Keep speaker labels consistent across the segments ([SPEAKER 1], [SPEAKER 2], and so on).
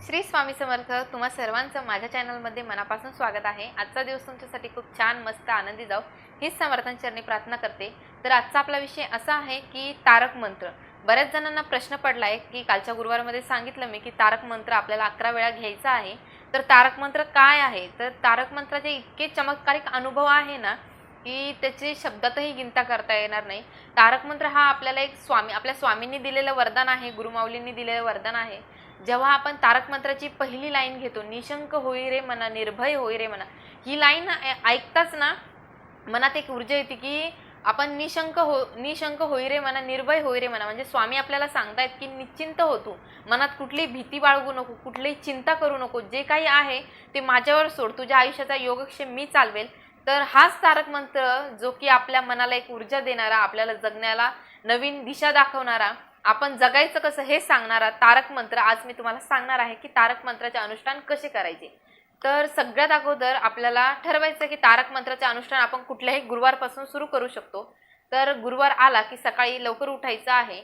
[SPEAKER 1] श्री स्वामी समर्थ तुम्हा सर्वांचं माझ्या चॅनलमध्ये मनापासून स्वागत आहे. आजचा दिवस तुमच्यासाठी खूप छान मस्त आनंदी जाऊ हीच समर्थांचरणी प्रार्थना करते. तर आजचा आपला विषय असा आहे की तारक मंत्र. बऱ्याच जणांना प्रश्न पडला आहे की कालच्या गुरुवारमध्ये सांगितलं मी की तारक मंत्र आपल्याला अकरा वेळा घ्यायचा आहे. तर तारक मंत्र काय आहे? तर तारक मंत्राचे इतके चमत्कारिक अनुभव आहे ना की त्याचे शब्दातही गिनता करता येणार नाही. तारक मंत्र हा आपल्याला एक स्वामी आपल्या स्वामींनी दिलेलं वरदान आहे गुरुमाऊलींनी दिलेलं वरदान आहे. जेव्हा आपण तारक मंत्राची पहिली लाईन घेतो निशंक होई रे मना निर्भय होई रे मना ही लाईन ऐकताच ना मनात एक ऊर्जा येते की आपण निशंक हो निशंक होई रे मना निर्भय होई रे मना. म्हणजे स्वामी आपल्याला सांगतायत की निश्चिंत हो तू. मनात कुठलीही भीती बाळगू नको कुठलीही चिंता करू नको. जे काही आहे ते माझ्यावर सोड तुझ्या आयुष्याचा योगक्षेम मी चालवेल. तर हाच तारक मंत्र जो की आपल्या मनाला एक ऊर्जा देणारा आपल्याला जगण्याला नवीन दिशा दाखवणारा आपण जगायचं कसं हे सांगणारा तारक मंत्र आज मी तुम्हाला सांगणार आहे की तारक मंत्राचे अनुष्ठान कसे करायचे. तर सगळ्यात अगोदर आपल्याला ठरवायचं की तारक मंत्राचे अनुष्ठान आपण कुठल्याही गुरुवारपासून सुरू करू शकतो. तर गुरुवार आला की सकाळी लवकर उठायचं आहे.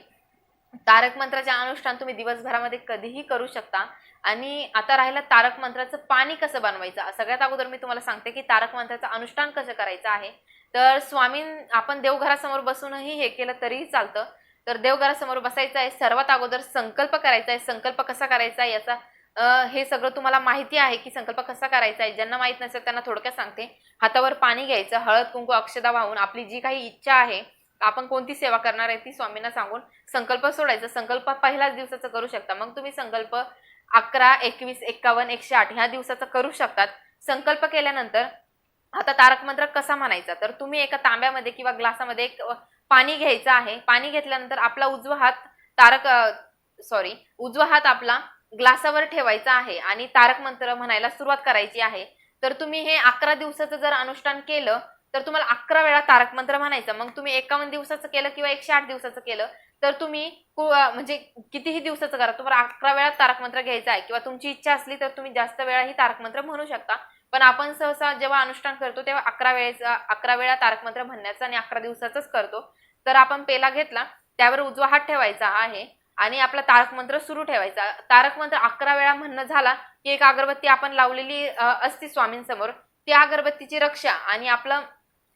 [SPEAKER 1] तारक मंत्राचे अनुष्ठान तुम्ही दिवसभरामध्ये कधीही करू शकता. आणि आता राहिलं तारक मंत्राचं पाणी कसं बनवायचं? सगळ्यात अगोदर मी तुम्हाला सांगते की तारक मंत्राचं अनुष्ठान कसं करायचं आहे. तर स्वामी आपण देवघरासमोर बसूनही हे केलं तरीही चालतं. तर देवघरासमोर बसायचं आहे. सर्वात अगोदर संकल्प करायचा आहे. संकल्प कसा करायचा आहे याचा हे सगळं तुम्हाला माहिती आहे की संकल्प कसा करायचा आहे. ज्यांना माहीत नसेल त्यांना थोडक्यात सांगते. हातावर पाणी घ्यायचं हळद कुंकू अक्षदा वाहून आपली जी काही इच्छा आहे आपण कोणती सेवा करणार आहे ती स्वामींना सांगून संकल्प सोडायचा. संकल्प पहिल्याच दिवसाचा करू शकता. मग तुम्ही संकल्प अकरा एकवीस एक्कावन्न एकशे आठ ह्या दिवसाचा करू शकतात. संकल्प केल्यानंतर आता तारक मंत्र कसा म्हणायचा? तर तुम्ही एका तांब्यामध्ये किंवा ग्लासामध्ये एक पाणी घ्यायचं आहे. पाणी घेतल्यानंतर आपला उजवा हात तारक सॉरी उजवा हात आपला ग्लासावर ठेवायचा आहे आणि तारक मंत्र म्हणायला सुरुवात करायची आहे. तर तुम्ही हे अकरा दिवसाचं जर अनुष्ठान केलं तर तुम्हाला अकरा वेळा तारक मंत्र म्हणायचं. मग तुम्ही एकावन्न दिवसाचं केलं किंवा एकशे आठ दिवसाचं केलं तर तुम्ही कु- म्हणजे कितीही दिवसाचं करा तुम्हाला अकरा वेळा तारक मंत्र घ्यायचा आहे. किंवा तुमची इच्छा असली तर तुम्ही जास्त वेळाही तारक मंत्र म्हणू शकता. पण आपण सहसा जेव्हा अनुष्ठान करतो तेव्हा अकरा वेळेचा अकरा वेळा तारक मंत्र म्हणण्याचा आणि अकरा दिवसाचाच करतो. तर आपण पेला घेतला त्यावर उजवा हात ठेवायचा आहे आणि आपला तारक मंत्र सुरू ठेवायचा. तारक मंत्र अकरा वेळा म्हणणं झाला की एक अगरबत्ती आपण लावलेली असती स्वामींसमोर त्या अगरबत्तीची रक्षा आणि आपलं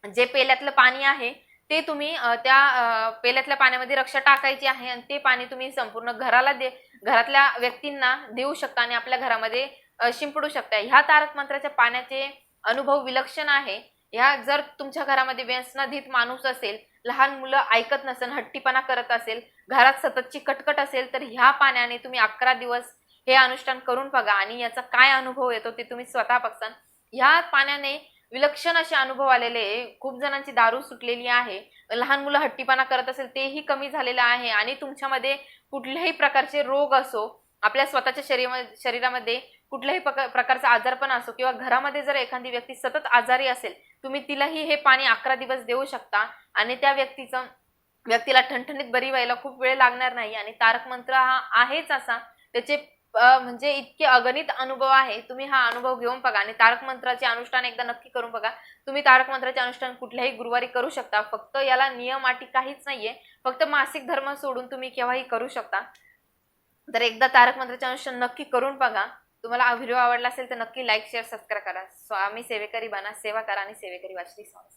[SPEAKER 1] जे पेल्यातलं पाणी आहे ते तुम्ही त्या पेल्यातल्या पाण्यामध्ये रक्षा टाकायची आहे आणि ते पाणी तुम्ही संपूर्ण घराला दे घरातल्या व्यक्तींना देऊ शकता आणि आपल्या घरामध्ये शिंपडू शकता. ह्या तारक मंत्राच्या पाण्याचे अनुभव विलक्षण आहे. ह्या जर तुमच्या घरामध्ये व्यसनाधीत माणूस असेल लहान मुलं ऐकत नसेल हट्टीपणा करत असेल घरात सततची कटकट असेल तर ह्या पाण्याने तुम्ही अकरा दिवस हे अनुष्ठान करून बघा आणि याचा काय अनुभव येतो ते तुम्ही स्वतः बघसान. ह्या पाण्याने विलक्षण असे अनुभव आलेले खूप जणांची दारू सुटलेली आहे. लहान मुलं हट्टीपणा करत असेल तेही कमी झालेलं आहे आणि तुमच्यामध्ये कुठल्याही प्रकारचे रोग असो आपल्या स्वतःच्या शरीर शरीरामध्ये कुठल्याही प्रकारचा प्रकारचा आजारपण असो किंवा घरामध्ये जर एखादी व्यक्ती सतत आजारी असेल तुम्ही तिलाही हे पाणी अकरा दिवस देऊ शकता आणि त्या व्यक्तीचं व्यक्तीला ठणठणीत बरी व्हायला खूप वेळ लागणार नाही. आणि तारक मंत्र हा आहेच असा त्याचे म्हणजे इतके अगणित अनुभव आहे. तुम्ही हा अनुभव घेऊन बघा आणि तारक मंत्राचे अनुष्ठान एकदा नक्की करून बघा. तुम्ही तारक मंत्राचे अनुष्ठान कुठल्याही गुरुवारी करू शकता. फक्त याला नियम अटी काहीच नाहीये. फक्त मासिक धर्म सोडून तुम्ही केव्हाही करू शकता. तर एकदा तारक मंत्राचे अनुष्ठान नक्की करून बघा. तुम्हाला हा व्हिडिओ आवडला असेल तर नक्की लाईक शेअर सबस्क्राईब करा. स्वामी सेवेकरी बना सेवा करा आणि सेवेकरी वाचली स्वामी